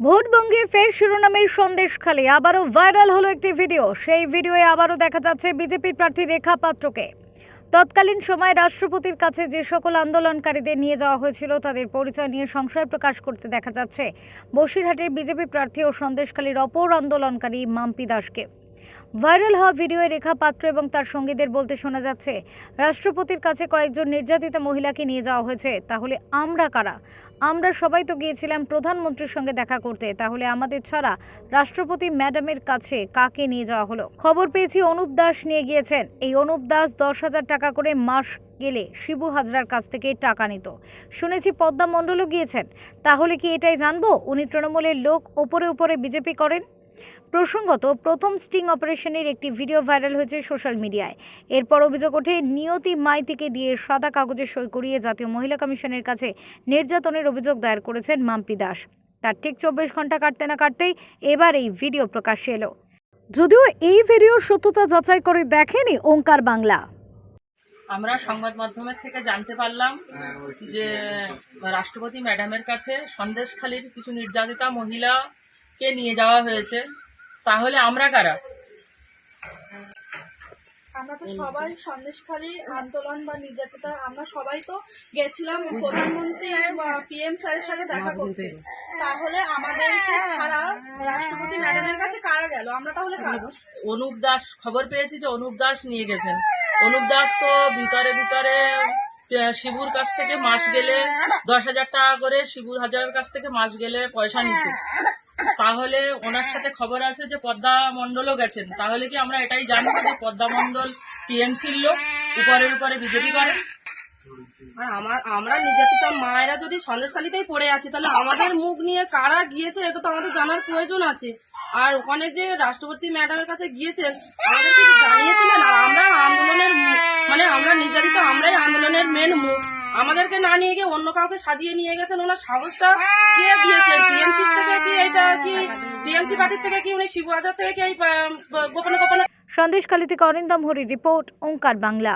ভোটবঙ্গে ফের শিরোনামের সন্দেশ খালি আবারও ভাইরাল হলো একটি ভিডিও। সেই ভিডিওয়ে আবারও দেখা যাচ্ছে বিজেপির প্রার্থী রেখা পাত্রকে। তৎকালীন সময় রাষ্ট্রপতির কাছে যে সকল আন্দোলনকারীদের নিয়ে যাওয়া হয়েছিল, তাদের পরিচয় নিয়ে সংশয় প্রকাশ করতে দেখা যাচ্ছে। বসিরহাটের বিজেপি প্রার্থী ও সন্দেশখালীর অপর আন্দোলনকারী মাম্পি দাসকে। ভাইরাল হওয়া ভিডিওয়ে রেখা পাত্র এবং তার সঙ্গীদের বলতে শোনা যাচ্ছে, রাষ্ট্রপতির কাছে কয়েকজন নির্যাতিতা মহিলাকে নিয়ে যাওয়া হয়েছে। তাহলে আমরা কারা? আমরা সবাই তো গিয়েছিলাম প্রধানমন্ত্রীর সঙ্গে দেখা করতে। তাহলে আমাদের ছাড়া রাষ্ট্রপতি ম্যাডামের কাছে কাকে নিয়ে যাওয়া হলো? খবর পেয়েছি অনুপ দাস নিয়ে গিয়েছেন। এই অনুপ দাস দশ হাজার টাকা করে মাস গেলে শিবু হাজরার কাছ থেকে টাকা নিত। শুনেছি পদ্মা মণ্ডলও গিয়েছেন। তাহলে কি এটাই জানব? উনি তৃণমূলের লোক, ওপরে উপরে বিজেপি করেন? প্রসঙ্গত প্রথম স্টিং অপারেশনের একটি ভিডিও ভাইরাল হয়েছে সোশ্যাল মিডিয়ায়। এরপর অভিযোগ ওঠে, নিয়তি মাইতিকে দিয়ে সাদা কাগজে সই করিয়ে জাতীয় মহিলা কমিশনের কাছে নির্যাতনের অভিযোগ দায়ের করেছেন মাম্পি দাস। তার ঠিক চব্বিশ ঘণ্টা কাটতে না কাটতেই এবার এই ভিডিও প্রকাশ্যে এলো। যদিও এই ভিডিওর সত্যতা যাচাই করে দেখেনি ওঙ্কার বাংলা। আমরা সংবাদ মাধ্যমের থেকে জানতে পারলাম যে রাষ্ট্রপতি ম্যাডামের কাছে সন্দেশখালীর কিছু নির্যাতিতা মহিলাকে নিয়ে যাওয়া হয়েছে? তাহলে আমরা কারা? আমরা তো সবাই সন্দেশখালী আন্দোলন বা নির্যাতিতা আমরা সবাই তো গেছিলাম প্রধানমন্ত্রী পিএম স্যারের সাথে দেখা করতে। তাহলে আমাদেরকে ছাড়া রাষ্ট্রপতি ম্যাডামের কাছে কারা গেল? আমরা তাহলে কারা? অনুপ দাস খবর পেয়েছি যে অনুপ দাস নিয়ে গেছেন। অনুপ দাস তো ভিতরে ভিতরে শিবুর কাছ থেকে মাস গেলে দশ হাজার টাকা করে শিবুর হাজারের কাছ থেকে মাস গেলে পয়সা নিত। তাহলে ওনার সাথে খবর আছে যে পদ্মা মণ্ডলও গেছেন। তাহলে কি আমরা এটাই জানব যে পদ্মা মণ্ডল টিএমসির লোক উপরের উপরে বিজেপি করে? আর আমার আমরা নির্যাতিত মায়েরা যদি সন্দেশখালিতেই পড়ে আছি তাহলে আমাদের মুখ নিয়ে কারা গিয়েছে এটা তো আমাদের জানার প্রয়োজন আছে। আর ওখানে যে রাষ্ট্রপতি ম্যাডামের কাছে গিয়েছেন কি জানিয়েছিলেন আর আমরা আন্দোলনের মানে আমরা নির্যাতিত আমরাই আন্দোলনের মেন মুখ আমাদেরকে না নিয়ে গিয়ে অন্য কাউকে সাজিয়ে নিয়ে গেছেন ওনার সাহসটা কে দিয়েছেন থেকে কি এটা কি পার্টির থেকে কি উনি শিবু হাজার থেকে কি গোপনে গোপনে সন্দেশখালী থেকে অরিন্দম হরি রিপোর্ট, ওঙ্কার বাংলা।